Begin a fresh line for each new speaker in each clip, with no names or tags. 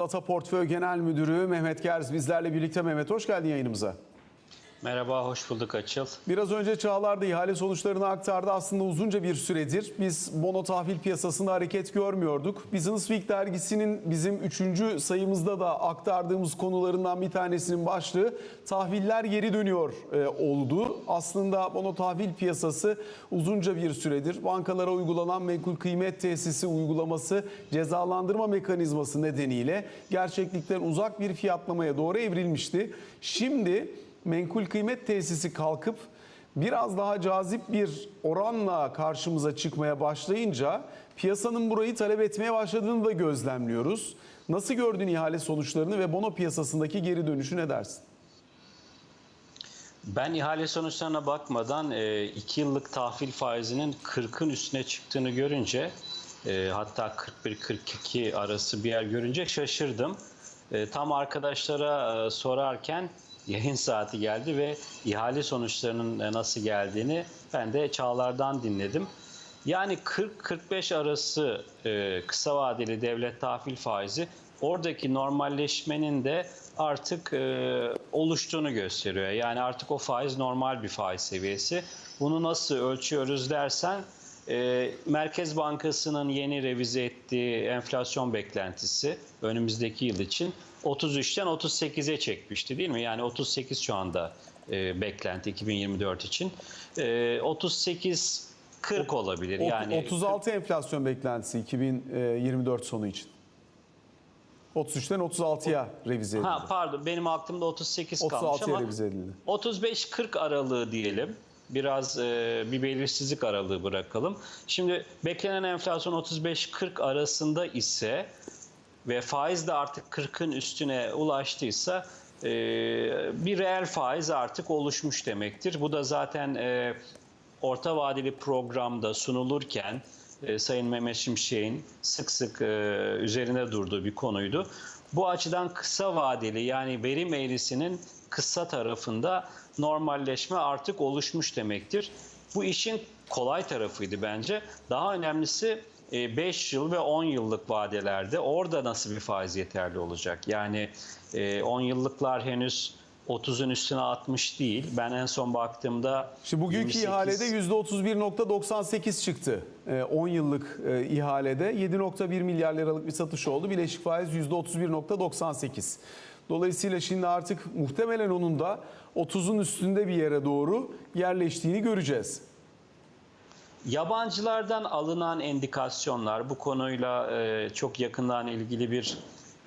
Data Portföy Genel Müdürü Mehmet Gerz bizlerle birlikte. Mehmet hoş geldin yayınımıza.
Merhaba, hoş bulduk Açıl.
Biraz önce Çağlar da ihale sonuçlarını aktardı. Aslında uzunca bir süredir biz bono tahvil piyasasında hareket görmüyorduk. Business Week dergisinin bizim üçüncü sayımızda da aktardığımız konularından bir tanesinin başlığı tahviller geri dönüyor e, oldu. Aslında bono tahvil piyasası uzunca bir süredir bankalara uygulanan menkul kıymet tesisi uygulaması cezalandırma mekanizması nedeniyle gerçeklikten uzak bir fiyatlamaya doğru evrilmişti. Şimdi menkul kıymet tesisi kalkıp biraz daha cazip bir oranla karşımıza çıkmaya başlayınca piyasanın burayı talep etmeye başladığını da gözlemliyoruz. Nasıl gördün ihale sonuçlarını ve bono piyasasındaki geri dönüşü ne dersin?
Ben ihale sonuçlarına bakmadan 2 yıllık tahvil faizinin 40'ın üstüne çıktığını görünce e, hatta 41-42 arası bir yer görünce şaşırdım. E, Tam arkadaşlara e, sorarken yayın saati geldi ve ihale sonuçlarının e, nasıl geldiğini ben de Çağlar'dan dinledim. Yani 40-45 arası e, kısa vadeli devlet tahvil faizi oradaki normalleşmenin de artık e, oluştuğunu gösteriyor. Yani artık o faiz normal bir faiz seviyesi. Bunu nasıl ölçüyoruz dersen Merkez Bankası'nın yeni revize ettiği enflasyon beklentisi önümüzdeki yıl için 33'ten 38'e çekmişti değil mi? Yani 38 şu anda e, beklenti 2024 için. E, 38 40 olabilir. Yani
36 enflasyon beklentisi 2024 sonu için. 33'ten 36'ya revize edildi.
Ha pardon benim aklımda 38 kalmış
36'ya
ama
revize edildi.
35-40 aralığı diyelim. Biraz e, bir belirsizlik aralığı bırakalım. Şimdi beklenen enflasyon 35-40 arasında ise ve faiz de artık 40'ın üstüne ulaştıysa e, bir reel faiz artık oluşmuş demektir. Bu da zaten e, orta vadeli programda sunulurken e, Sayın Mehmet Şimşek'in sık sık e, üzerine durduğu bir konuydu. Bu açıdan kısa vadeli yani verim eğrisinin kısa tarafında normalleşme artık oluşmuş demektir. Bu işin kolay tarafıydı bence. Daha önemlisi 5 yıl ve 10 yıllık vadelerde orada nasıl bir faiz yeterli olacak? Yani e, 10 yıllıklar henüz 30'un üstüne atmış değil. Ben en son baktığımda
Şimdi bugünkü
28
ihalede %31.98 çıktı. Ee, 10 yıllık e, ihalede 7.1 milyar liralık bir satış oldu. Bileşik faiz %31.98. Dolayısıyla şimdi artık muhtemelen onun da 30'un üstünde bir yere doğru yerleştiğini göreceğiz.
Yabancılardan alınan endikasyonlar bu konuyla e, çok yakından ilgili bir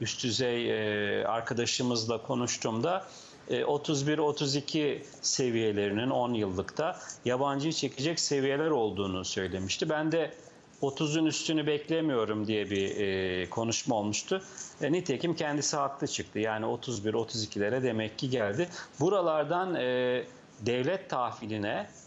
üst düzey e, arkadaşımızla konuştuğumda e, 31-32 seviyelerinin 10 yıllıkta yabancıyı çekecek seviyeler olduğunu söylemişti. Ben de 30'un üstünü beklemiyorum diye bir e, konuşma olmuştu. E, nitekim kendisi haklı çıktı. Yani 31-32'lere demek ki geldi. Buralardan e, devlet tahviline e,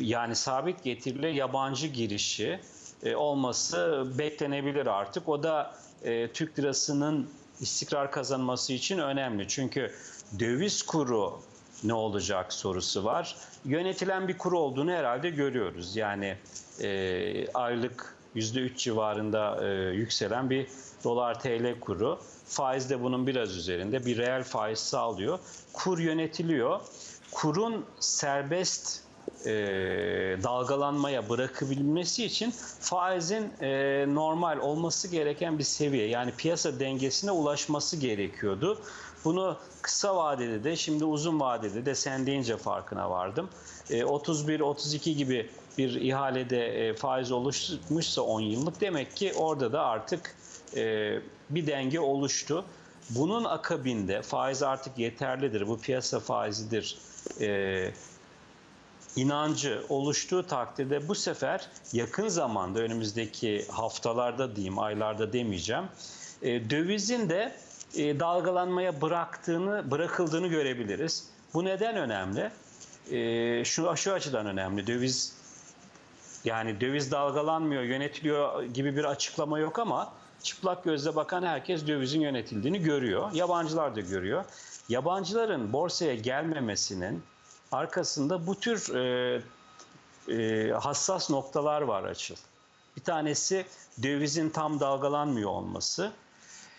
yani sabit getirili yabancı girişi e, olması beklenebilir artık. O da e, Türk lirasının istikrar kazanması için önemli. Çünkü döviz kuru ne olacak sorusu var. Yönetilen bir kur olduğunu herhalde görüyoruz. Yani e, aylık %3 civarında e, yükselen bir dolar TL kuru. Faiz de bunun biraz üzerinde bir reel faiz sağlıyor. Kur yönetiliyor. Kurun serbest e, dalgalanmaya bırakabilmesi için faizin e, normal olması gereken bir seviye yani piyasa dengesine ulaşması gerekiyordu. Bunu kısa vadede de şimdi uzun vadede de sen deyince farkına vardım. E, 31-32 gibi bir ihalede e, faiz oluşmuşsa 10 yıllık demek ki orada da artık e, bir denge oluştu. Bunun akabinde faiz artık yeterlidir, bu piyasa faizidir e, inancı oluştuğu takdirde bu sefer yakın zamanda önümüzdeki haftalarda diyeyim, aylarda demeyeceğim, e, dövizin de e, dalgalanmaya bıraktığını, bırakıldığını görebiliriz. Bu neden önemli? E, şu şu açıdan önemli. Döviz yani döviz dalgalanmıyor, yönetiliyor gibi bir açıklama yok ama çıplak gözle bakan herkes dövizin yönetildiğini görüyor. Yabancılar da görüyor. Yabancıların borsaya gelmemesinin arkasında bu tür e, e, hassas noktalar var açıl. Bir tanesi dövizin tam dalgalanmıyor olması.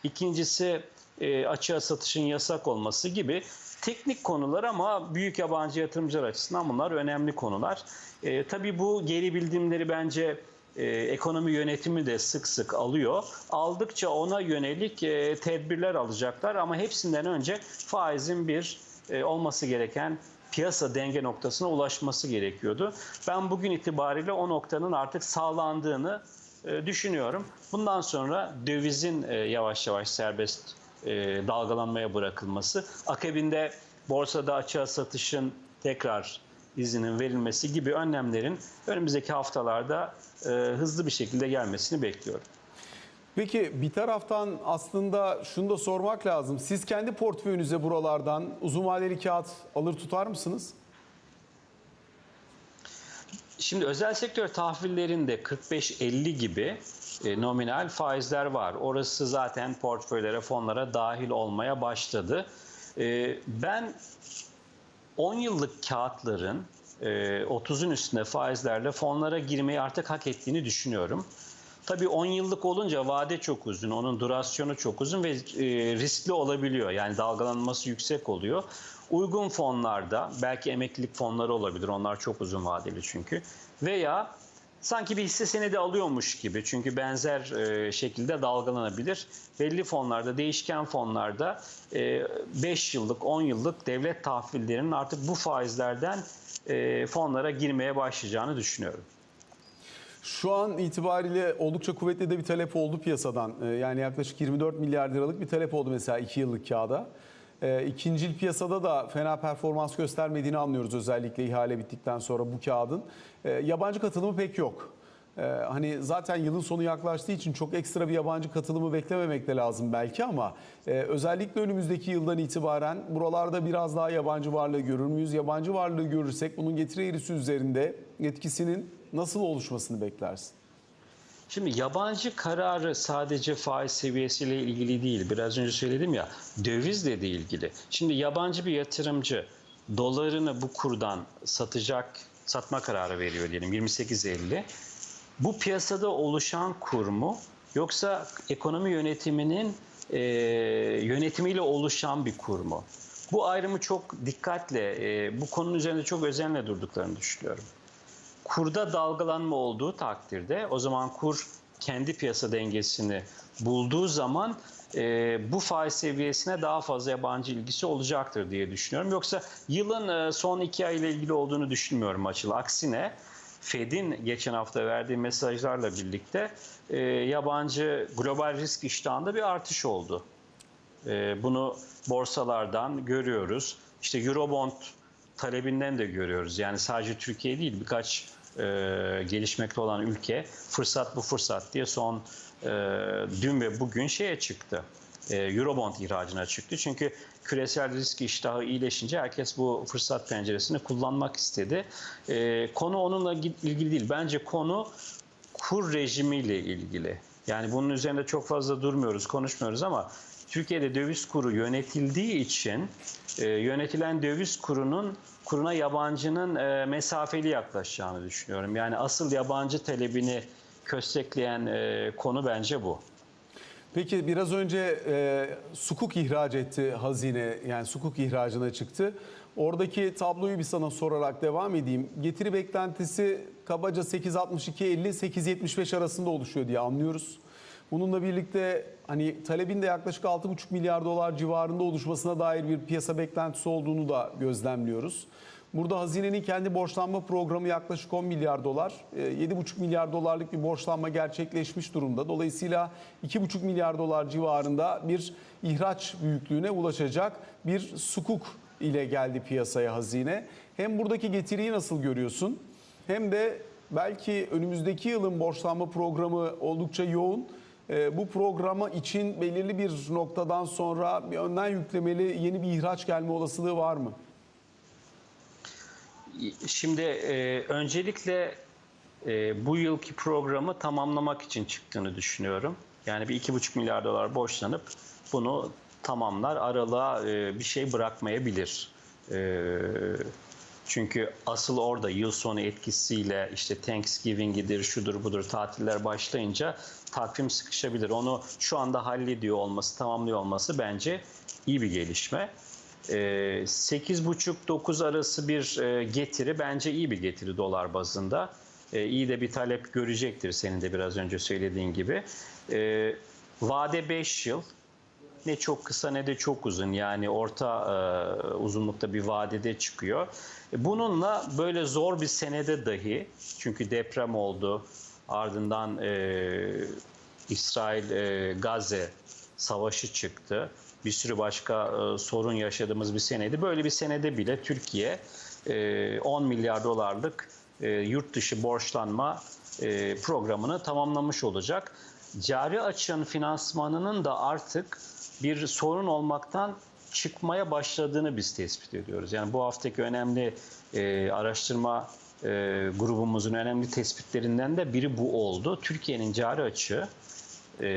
İkincisi e, açığa satışın yasak olması gibi teknik konular ama büyük yabancı yatırımcılar açısından bunlar önemli konular. E, tabii bu geri bildirimleri bence e, ekonomi yönetimi de sık sık alıyor. Aldıkça ona yönelik e, tedbirler alacaklar ama hepsinden önce faizin bir e, olması gereken piyasa denge noktasına ulaşması gerekiyordu. Ben bugün itibariyle o noktanın artık sağlandığını e, düşünüyorum. Bundan sonra dövizin e, yavaş yavaş serbest e, dalgalanmaya bırakılması, akabinde borsada açığa satışın tekrar izinin verilmesi gibi önlemlerin önümüzdeki haftalarda hızlı bir şekilde gelmesini bekliyorum.
Peki bir taraftan aslında şunu da sormak lazım. Siz kendi portföyünüze buralardan uzun vadeli kağıt alır tutar mısınız?
Şimdi özel sektör tahvillerinde 45-50 gibi e, nominal faizler var. Orası zaten portföylere, fonlara dahil olmaya başladı. E, ben 10 yıllık kağıtların e, 30'un üstünde faizlerle fonlara girmeyi artık hak ettiğini düşünüyorum. Tabii 10 yıllık olunca vade çok uzun, onun durasyonu çok uzun ve e, riskli olabiliyor. Yani dalgalanması yüksek oluyor. Uygun fonlarda, belki emeklilik fonları olabilir, onlar çok uzun vadeli çünkü. Veya sanki bir hisse senedi alıyormuş gibi çünkü benzer e, şekilde dalgalanabilir. Belli fonlarda, değişken fonlarda 5 yıllık, 10 yıllık devlet tahvillerinin artık bu faizlerden e, fonlara girmeye başlayacağını düşünüyorum.
Şu an itibariyle oldukça kuvvetli de bir talep oldu piyasadan. Ee, Yani yaklaşık 24 milyar liralık bir talep oldu mesela 2 yıllık kağıda. Ee, İkincil piyasada da fena performans göstermediğini anlıyoruz özellikle ihale bittikten sonra bu kağıdın. Ee, Yabancı katılımı pek yok. Hani zaten yılın sonu yaklaştığı için çok ekstra bir yabancı katılımı beklememek de lazım belki ama e, özellikle önümüzdeki yıldan itibaren buralarda biraz daha yabancı varlığı görür müyüz? Yabancı varlığı görürsek bunun getiri eğrisi üzerinde etkisinin nasıl oluşmasını beklersin?
Şimdi yabancı kararı sadece faiz seviyesiyle ilgili değil. Biraz önce söyledim ya dövizle de ilgili. Şimdi yabancı bir yatırımcı dolarını bu kurdan satacak, satma kararı veriyor diyelim 28.50. Bu piyasada oluşan kur mu yoksa ekonomi yönetiminin e, yönetimiyle oluşan bir kur mu? Bu ayrımı çok dikkatle, e, bu konunun üzerinde çok özenle durduklarını düşünüyorum kurda dalgalanma olduğu takdirde o zaman kur kendi piyasa dengesini bulduğu zaman e, bu faiz seviyesine daha fazla yabancı ilgisi olacaktır diye düşünüyorum. Yoksa yılın e, son iki ay ile ilgili olduğunu düşünmüyorum açılı. Aksine Fed'in geçen hafta verdiği mesajlarla birlikte e, yabancı global risk iştahında bir artış oldu. E, bunu borsalardan görüyoruz. İşte Eurobond talebinden de görüyoruz. Yani sadece Türkiye değil birkaç e, gelişmekte olan ülke fırsat bu fırsat diye son e, dün ve bugün şeye çıktı. E, Eurobond ihracına çıktı. Çünkü küresel risk iştahı iyileşince herkes bu fırsat penceresini kullanmak istedi. E, konu onunla ilgili değil. Bence konu kur rejimiyle ilgili. Yani bunun üzerinde çok fazla durmuyoruz, konuşmuyoruz ama Türkiye'de döviz kuru yönetildiği için e, yönetilen döviz kurunun kuruna yabancının e, mesafeli yaklaşacağını düşünüyorum. Yani asıl yabancı talebini köstekleyen e, konu bence bu.
Peki biraz önce e, sukuk ihraç etti hazine yani sukuk ihracına çıktı. Oradaki tabloyu bir sana sorarak devam edeyim. Getiri beklentisi kabaca 8.62-50-8.75 arasında oluşuyor diye anlıyoruz. Bununla birlikte hani talebin de yaklaşık 6,5 milyar dolar civarında oluşmasına dair bir piyasa beklentisi olduğunu da gözlemliyoruz. Burada hazinenin kendi borçlanma programı yaklaşık 10 milyar dolar. E, 7,5 milyar dolarlık bir borçlanma gerçekleşmiş durumda. Dolayısıyla 2,5 milyar dolar civarında bir ihraç büyüklüğüne ulaşacak bir sukuk ile geldi piyasaya hazine. Hem buradaki getiriyi nasıl görüyorsun? Hem de belki önümüzdeki yılın borçlanma programı oldukça yoğun. E, Bu programa için belirli bir noktadan sonra bir önden yüklemeli yeni bir ihraç gelme olasılığı var mı?
Şimdi e, öncelikle e, bu yılki programı tamamlamak için çıktığını düşünüyorum. Yani bir iki buçuk milyar dolar borçlanıp bunu tamamlar. Aralığa e, bir şey bırakmayabilir. E, Çünkü asıl orada yıl sonu etkisiyle işte Thanksgiving'idir, şudur budur tatiller başlayınca takvim sıkışabilir. Onu şu anda hallediyor olması, tamamlıyor olması bence iyi bir gelişme. Ee, 8,5-9 arası bir e, getiri bence iyi bir getiri dolar bazında. Ee, iyi de bir talep görecektir senin de biraz önce söylediğin gibi. Ee, vade 5 yıl. Ne çok kısa ne de çok uzun yani orta e, uzunlukta bir vadede çıkıyor. E, Bununla böyle zor bir senede dahi çünkü deprem oldu ardından e, İsrail e, Gazze savaşı çıktı. Bir sürü başka e, sorun yaşadığımız bir seneydi. Böyle bir senede bile Türkiye e, 10 milyar dolarlık e, yurt dışı borçlanma e, programını tamamlamış olacak. Cari açığın finansmanının da artık bir sorun olmaktan çıkmaya başladığını biz tespit ediyoruz. Yani bu haftaki önemli e, araştırma e, grubumuzun önemli tespitlerinden de biri bu oldu. Türkiye'nin cari açığı e,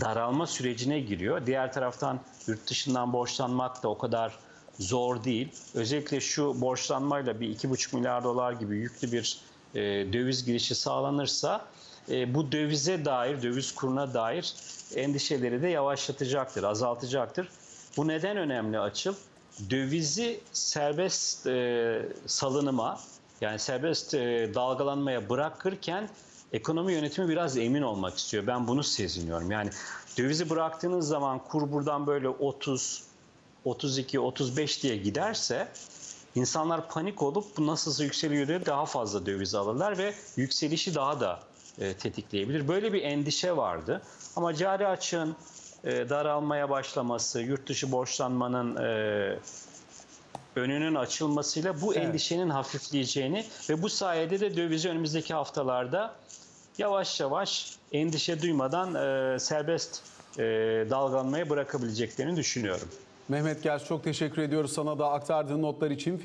daralma sürecine giriyor. Diğer taraftan yurt dışından borçlanmak da o kadar zor değil. Özellikle şu borçlanmayla bir 2,5 milyar dolar gibi yüklü bir e, döviz girişi sağlanırsa e, bu dövize dair, döviz kuruna dair endişeleri de yavaşlatacaktır, azaltacaktır. Bu neden önemli açıl? Dövizi serbest e, salınıma yani serbest e, dalgalanmaya bırakırken ekonomi yönetimi biraz emin olmak istiyor. Ben bunu seziniyorum. Yani dövizi bıraktığınız zaman kur buradan böyle 30, 32, 35 diye giderse insanlar panik olup bu nasılsa yükseliyor diye daha fazla döviz alırlar ve yükselişi daha da e, tetikleyebilir. Böyle bir endişe vardı. Ama cari açığın e, daralmaya başlaması, yurt dışı borçlanmanın e, önünün açılmasıyla bu
Evet.
endişenin hafifleyeceğini ve bu sayede de dövizi önümüzdeki haftalarda yavaş yavaş endişe duymadan e, serbest e, dalgalanmaya bırakabileceklerini düşünüyorum.
Mehmet Gerç çok teşekkür ediyoruz sana da aktardığın notlar için.